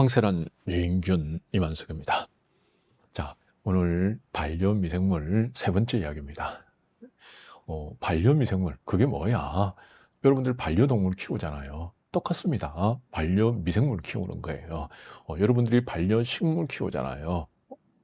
황세란 유인균 이만석입니다. 자, 오늘 반려미생물 세 번째 이야기입니다. 어, 반려미생물, 그게 뭐야? 여러분들 반려동물 키우잖아요. 똑같습니다. 반려미생물 키우는 거예요. 어, 여러분들이 반려식물 키우잖아요.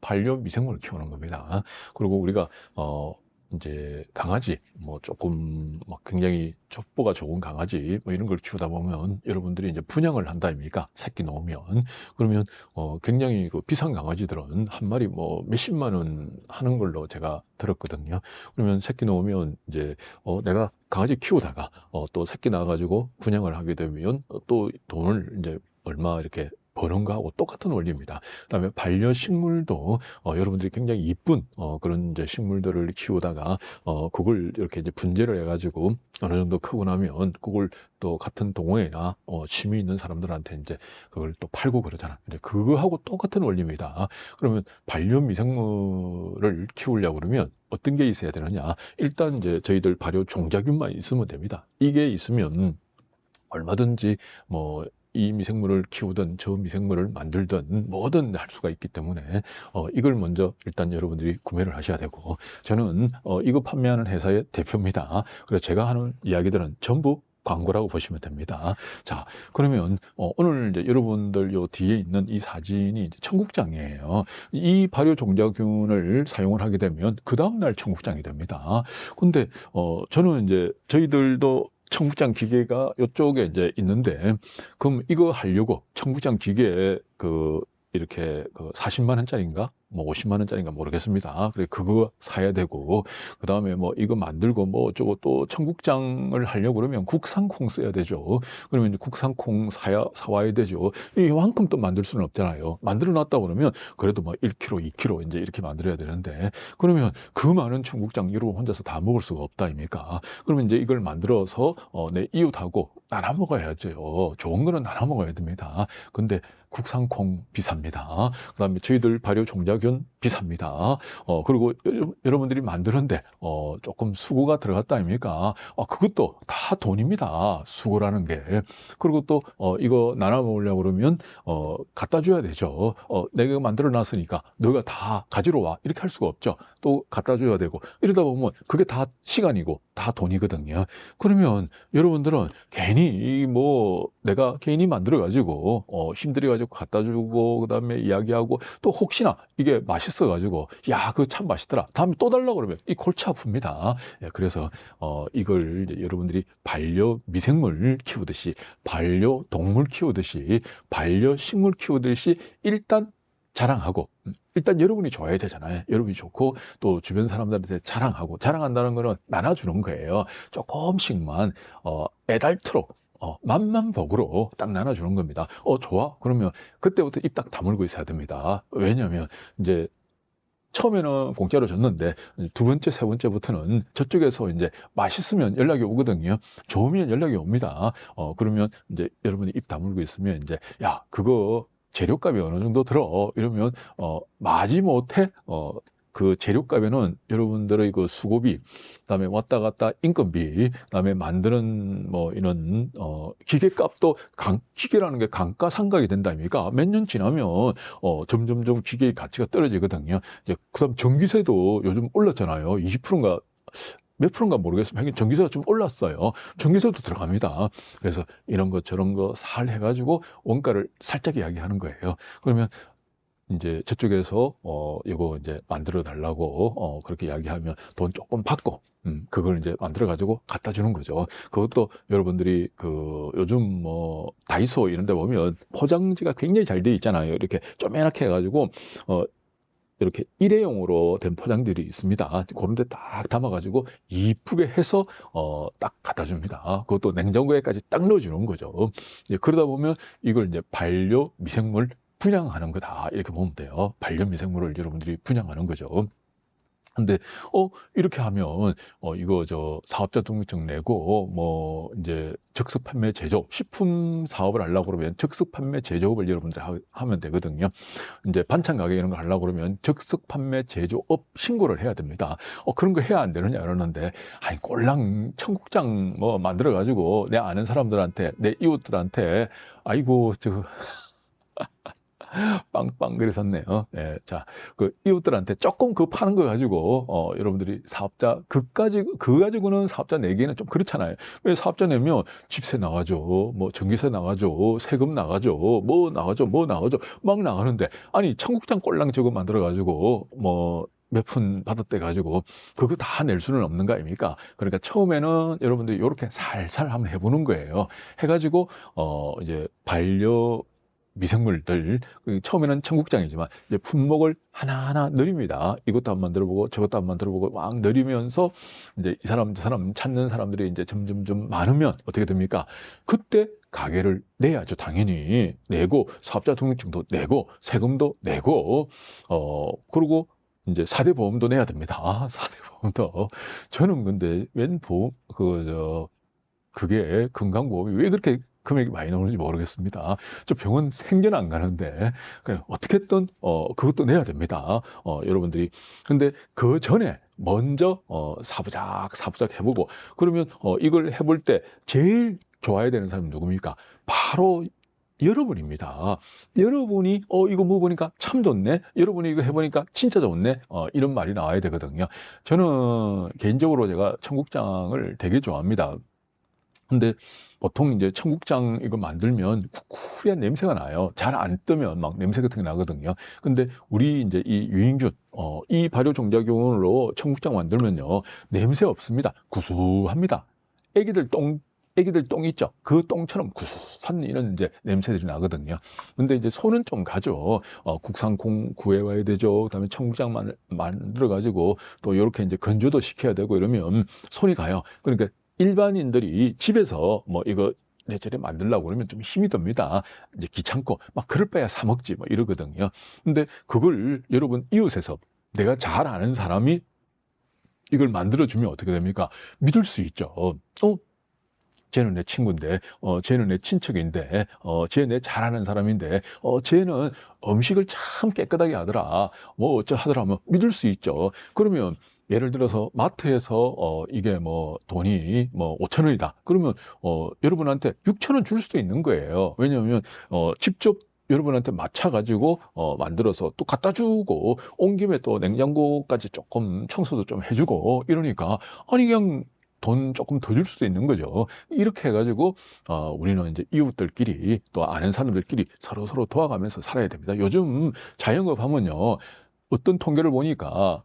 반려미생물 키우는 겁니다. 그리고 우리가, 어, 이제 강아지 뭐 조금 막 굉장히 족보가 좋은 강아지 뭐 이런 걸 키우다 보면 여러분들이 이제 분양을 한다 아닙니까? 새끼 놓으면. 그러면 어 굉장히 그 비싼 강아지들은 한 마리 뭐 몇십만 원 하는 걸로 제가 들었거든요. 그러면 새끼 놓으면 이제 어 내가 강아지 키우다가 어 또 새끼 나가지고 분양을 하게 되면 또 돈을 이제 얼마 이렇게 버는 거하고 똑같은 원리입니다. 그 다음에 반려식물도 어, 여러분들이 굉장히 이쁜 어, 그런 이제 식물들을 키우다가 어, 그걸 이렇게 이제 분재를 해가지고 어느 정도 크고 나면 그걸 또 같은 동호회나 어, 취미 있는 사람들한테 이제 그걸 또 팔고 그러잖아. 이제 그거하고 똑같은 원리입니다. 그러면 반려미생물을 키우려고 그러면 어떤 게 있어야 되느냐? 일단 이제 저희들 발효 종자균만 있으면 됩니다. 이게 있으면 얼마든지 뭐 이 미생물을 키우든 저 미생물을 만들든 뭐든 할 수가 있기 때문에 어, 이걸 먼저 일단 여러분들이 구매를 하셔야 되고 저는 어, 이거 판매하는 회사의 대표입니다. 그래서 제가 하는 이야기들은 전부 광고라고 보시면 됩니다. 자, 그러면 어, 오늘 이제 여러분들 요 뒤에 있는 이 사진이 청국장이에요. 이 발효 종자균을 사용을 하게 되면 그 다음 날 청국장이 됩니다. 근데 어, 저는 이제 저희들도 청국장 기계가 이쪽에 이제 있는데 그럼 이거 하려고 청국장 기계 그 이렇게 그 40만 원짜리인가 뭐 50만 원짜리인가 모르겠습니다. 그래 그거 사야 되고 그 다음에 뭐 이거 만들고 뭐 어쩌고 또 청국장을 하려고 그러면 국산 콩 써야 되죠. 그러면 이제 국산 콩 사야 사와야 되죠. 이만큼 또 만들 수는 없잖아요. 만들어 놨다 그러면 그래도 뭐 1kg, 2kg 이제 이렇게 만들어야 되는데 그러면 그 많은 청국장 여러분 혼자서 다 먹을 수가 없다 아닙니까? 그러면 이제 이걸 만들어서 어, 내 이웃하고 나눠 먹어야죠. 좋은 거는 나눠 먹어야 됩니다. 근데 국산 콩 비쌉니다. 그다음에 저희들 발효 종자 균 비쌉니다. 어 그리고 여러분들이 만드는데 어 조금 수고가 들어갔다 아닙니까? 어 그것도 다 돈입니다. 수고라는 게. 그리고 또 어 이거 나눠 먹으려고 그러면 어 갖다 줘야 되죠. 어 내가 만들어 놨으니까 너가 다 가지러 와. 이렇게 할 수가 없죠. 또 갖다 줘야 되고 이러다 보면 그게 다 시간이고 다 돈이거든요. 그러면 여러분들은 괜히 뭐 내가 괜히 만들어 가지고 어 힘들어 가지고 갖다 주고 그다음에 이야기하고 또 혹시나 이게 맛있어 가지고 야 그거 참 맛있더라 다음에 또 달라 그러면 이 골치 아픕니다 예, 그래서 어 이걸 여러분들이 반려 미생물 키우듯이 반려 동물 키우듯이 반려 식물 키우듯이 일단 자랑하고 음, 일단 여러분이 좋아야 되잖아요. 여러분이 좋고 또 주변 사람들한테 자랑하고 자랑한다는 거는 나눠주는 거예요. 조금씩만 어, 애달트로 어, 맛만 복으로 딱 나눠주는 겁니다. 어, 좋아? 그러면 그때부터 입 딱 다물고 있어야 됩니다. 왜냐하면 이제 처음에는 공짜로 줬는데 두 번째, 세 번째부터는 저쪽에서 이제 맛있으면 연락이 오거든요. 좋으면 연락이 옵니다. 어, 그러면 이제 여러분이 입 다물고 있으면 이제 야, 그거 재료값이 어느 정도 들어 이러면 어 마지못해 어 그 재료값에는 여러분들의 그 수고비, 그다음에 왔다 갔다 인건비, 그다음에 만드는 뭐 이런 어 기계값도 강 기계라는 게 강가상각이 된다니까 몇 년 지나면 어 점점점 기계의 가치가 떨어지거든요. 이제 그다음 전기세도 요즘 올랐잖아요. 20%인가 몇 프로인가 모르겠습니다. 하긴 전기세가 좀 올랐어요. 전기세도 들어갑니다. 그래서 이런 거 저런 거 살 해가지고 원가를 살짝 이야기하는 거예요. 그러면 이제 저쪽에서 어 이거 이제 만들어 달라고 어 그렇게 이야기하면 돈 조금 받고 음 그걸 이제 만들어 가지고 갖다 주는 거죠. 그것도 여러분들이 그 요즘 뭐 다이소 이런 데 보면 포장지가 굉장히 잘 돼 있잖아요. 이렇게 쪼매랗게 해 가지고 어 이렇게 일회용으로 된 포장들이 있습니다. 그런 데 딱 담아가지고 이쁘게 해서 어, 딱 갖다 줍니다. 그것도 냉장고에까지 딱 넣어주는 거죠. 이제 그러다 보면 이걸 이제 반려 미생물 분양하는 거다. 이렇게 보면 돼요. 반려 미생물을 여러분들이 분양하는 거죠. 근데 어 이렇게 하면 어 이거 저 사업자 등록증 내고 뭐 이제 즉석 판매 제조업 식품 사업을 하려고 그러면 즉석 판매 제조업을 여러분들 하, 하면 되거든요. 이제 반찬 가게 이런 거 하려고 그러면 즉석 판매 제조업 신고를 해야 됩니다. 어 그런 거 해야 안 되느냐 이러는데 아니 꼴랑 청국장 뭐 만들어 가지고 내 아는 사람들한테 내 이웃들한테 아이고 저 빵빵 그러셨네요. 예, 자, 그 이웃들한테 조금 그 파는 거 가지고 어, 여러분들이 사업자 그까지 그 가지고는 사업자 내기는 좀 그렇잖아요. 왜 사업자 내면 집세 나가죠, 뭐 전기세 나가죠, 세금 나가죠, 뭐 나가죠, 뭐 나가죠, 막 나가는데 아니 청국장 꼴랑 저거 만들어 가지고 뭐 몇푼 받았대 가지고 그거 다 낼 수는 없는 거 아닙니까? 그러니까 처음에는 여러분들이 이렇게 살살 한번 해보는 거예요. 해가지고 어 이제 반려 미생물들 그 처음에는 청국장이지만 이제 품목을 하나하나 늘립니다. 이것도 한번 들어보고 저것도 한번 들어보고 막 늘리면서 이제 이 사람 저 사람 찾는 사람들이 이제 점점 좀 많으면 어떻게 됩니까? 그때 가게를 내야죠. 당연히 내고 사업자 등록증도 내고 세금도 내고 어 그리고 이제 사대 보험도 내야 됩니다. 아, 사대 보험도 저는 근데 웬 보험 그저 그게 건강보험이 왜 그렇게 금액이 많이 나오는지 모르겠습니다. 저 병원 생전 안 가는데 그냥 어떻게든 어 그것도 내야 됩니다. 어 여러분들이 근데 그 전에 먼저 어 사부작 사부작 해보고 그러면 어 이걸 해볼 때 제일 좋아야 되는 사람이 누굽니까? 바로 여러분입니다. 여러분이 어 이거 뭐 보니까 참 좋네. 여러분이 이거 해보니까 진짜 좋네. 어 이런 말이 나와야 되거든요. 저는 개인적으로 제가 청국장을 되게 좋아합니다. 근데 보통 이제 청국장 이거 만들면 쿠쿠리한 냄새가 나요. 잘 안 뜨면 막 냄새 같은 게 나거든요. 근데 우리 이제 이 유인균, 어, 이 발효 종자균으로 청국장 만들면요. 냄새 없습니다. 구수합니다. 애기들 똥, 애기들 똥 있죠. 그 똥처럼 구수한 이런 이제 냄새들이 나거든요. 근데 이제 손은 좀 가죠. 어, 국산 콩 구해와야 되죠. 그 다음에 청국장 만, 만들어 가지고 또 이렇게 이제 건조도 시켜야 되고 이러면 손이 가요. 그러니까 일반인들이 집에서 뭐 이거 내절에 만들려고 그러면 좀 힘이 듭니다. 이제 귀찮고 막 그럴 바야 사 먹지 뭐 이러거든요. 근데 그걸 여러분 이웃에서 내가 잘 아는 사람이 이걸 만들어 주면 어떻게 됩니까? 믿을 수 있죠. 어, 쟤는 내 친구인데, 어, 쟤는 내 친척인데, 어, 쟤내 잘하는 사람인데, 어, 쟤는 음식을 참 깨끗하게 하더라. 뭐 어쩌 하더라 하면 믿을 수 있죠. 그러면 예를 들어서 마트에서 어 이게 뭐 돈이 뭐 5천 원이다. 그러면 어 여러분한테 6천 원 줄 수도 있는 거예요. 왜냐하면 어 직접 여러분한테 맞춰 가지고 어 만들어서 또 갖다 주고 온 김에 또 냉장고까지 조금 청소도 좀 해주고 이러니까 아니 그냥 돈 조금 더 줄 수도 있는 거죠. 이렇게 해가지고 어, 우리는 이제 이웃들끼리 또 아는 사람들끼리 서로 서로 도와가면서 살아야 됩니다. 요즘 자영업 하면요 어떤 통계를 보니까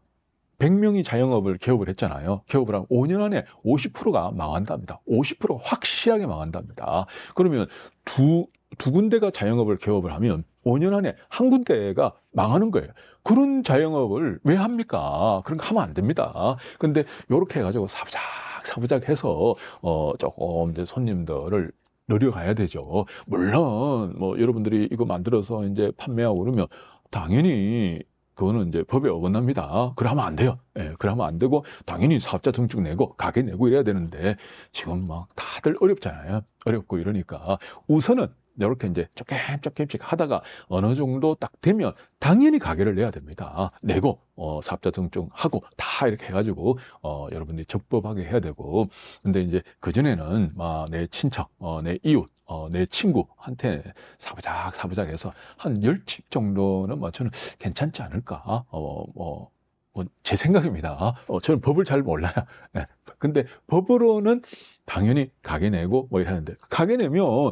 100명이 자영업을 개업을 했잖아요. 개업을 하면 5년 안에 50%가 망한답니다. 50% 확실하게 망한답니다. 그러면 두, 두 군데가 자영업을 개업을 하면 5년 안에 한 군데가 망하는 거예요. 그런 자영업을 왜 합니까? 그런 거 하면 안 됩니다. 근데 이렇게 해가지고 사부작, 사부작 해서, 어, 조금 이제 손님들을 늘려가야 되죠. 물론, 뭐, 여러분들이 이거 만들어서 이제 판매하고 그러면 당연히 그거는 이제 법에 어긋납니다. 그러면 안 돼요. 예, 그러면 안 되고 당연히 사업자 등록 내고 가게 내고 이래야 되는데 지금 막 다들 어렵잖아요. 어렵고 이러니까 우선은 이렇게 이제 조금 조금씩 하다가 어느 정도 딱 되면 당연히 가게를 내야 됩니다. 내고 어, 사업자 등록하고 다 이렇게 해가지고 어, 여러분들이 적법하게 해야 되고 근데 이제 그 전에는 막내 친척, 어, 내 이웃, 어, 내 친구한테 사부작 사부작 해서 한 열 집 정도는 뭐 저는 괜찮지 않을까? 어, 뭐. 뭐 제 생각입니다. 어, 저는 법을 잘 몰라요. 예. 근데 법으로는 당연히 가게 내고 뭐 이러는데 가게 내면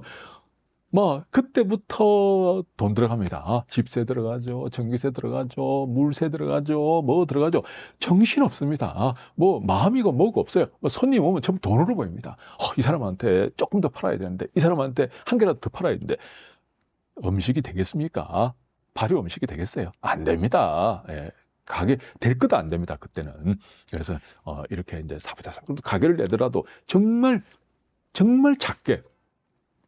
뭐 그때부터 돈 들어갑니다. 집세 들어가죠, 전기세 들어가죠, 물세 들어가죠, 뭐 들어가죠. 정신 없습니다. 뭐 마음이고 뭐고 없어요. 뭐 손님 오면 전부 돈으로 보입니다. 어, 이 사람한테 조금 더 팔아야 되는데, 이 사람한테 한 개라도 더 팔아야 되는데 음식이 되겠습니까? 발효 음식이 되겠어요? 안 됩니다. 예. 가게 될 것도 안 됩니다. 그때는 그래서 어, 이렇게 이제 사부자사 가게를 내더라도 정말 정말 작게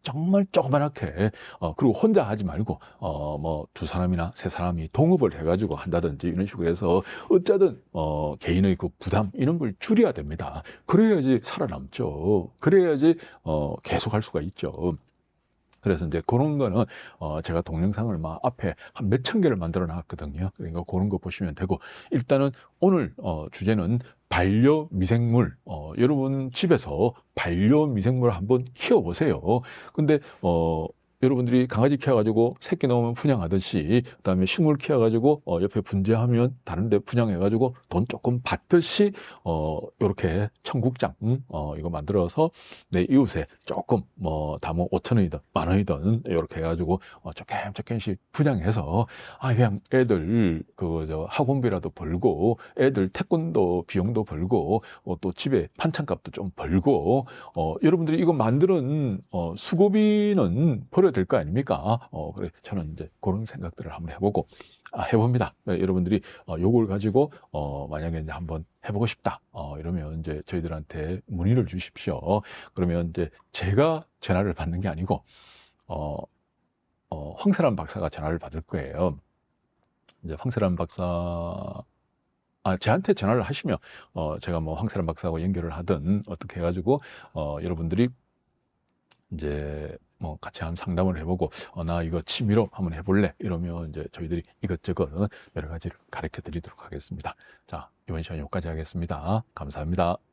정말 조그맣게 어 그리고 혼자 하지 말고 어 뭐 두 사람이나 세 사람이 동업을 해가지고 한다든지 이런 식으로 해서 어쩌든 어 개인의 그 부담 이런 걸 줄여야 됩니다. 그래야지 살아남죠. 그래야지 어 계속 할 수가 있죠. 그래서 이제 그런 거는 어 제가 동영상을 막 앞에 한 몇 천 개를 만들어 놨거든요. 그러니까 그런 거 보시면 되고 일단은 오늘 어 주제는 반려 미생물 어 여러분 집에서 반려 미생물을 한번 키워 보세요. 근데 어 여러분들이 강아지 키워가지고 새끼 나오면 분양하듯이 그다음에 식물 키워가지고 어, 옆에 분재하면 다른데 분양해가지고 돈 조금 받듯이 어 이렇게 청국장 음? 어 이거 만들어서 내 이웃에 조금 뭐 다뭐 5천 원이든 만 원이든 이렇게 해가지고 어, 조금 조금씩 분양해서 아 그냥 애들 그 저 학원비라도 벌고 애들 태권도 비용도 벌고 어, 또 집에 반찬값도 좀 벌고 어 여러분들이 이거 만드는 어 수고비는 벌어야 될 거 아닙니까? 어 그래 저는 이제 그런 생각들을 한번 해보고 아, 해봅니다. 네, 여러분들이 어, 요걸 가지고 어, 만약에 이제 한번 해보고 싶다. 어, 이러면 이제 저희들한테 문의를 주십시오. 그러면 이제 제가 전화를 받는 게 아니고 어, 어, 황세란 박사가 전화를 받을 거예요. 이제 황세란 박사 아, 저한테 전화를 하시면 어, 제가 뭐 황세란 박사하고 연결을 하든 어떻게 해가지고 어, 여러분들이 이제 뭐 같이 한 상담을 해보고 어, 나 이거 취미로 한번 해볼래 이러면 이제 저희들이 이것저것 여러 가지를 가르쳐 드리도록 하겠습니다. 자 이번 시간 여기까지 하겠습니다. 감사합니다.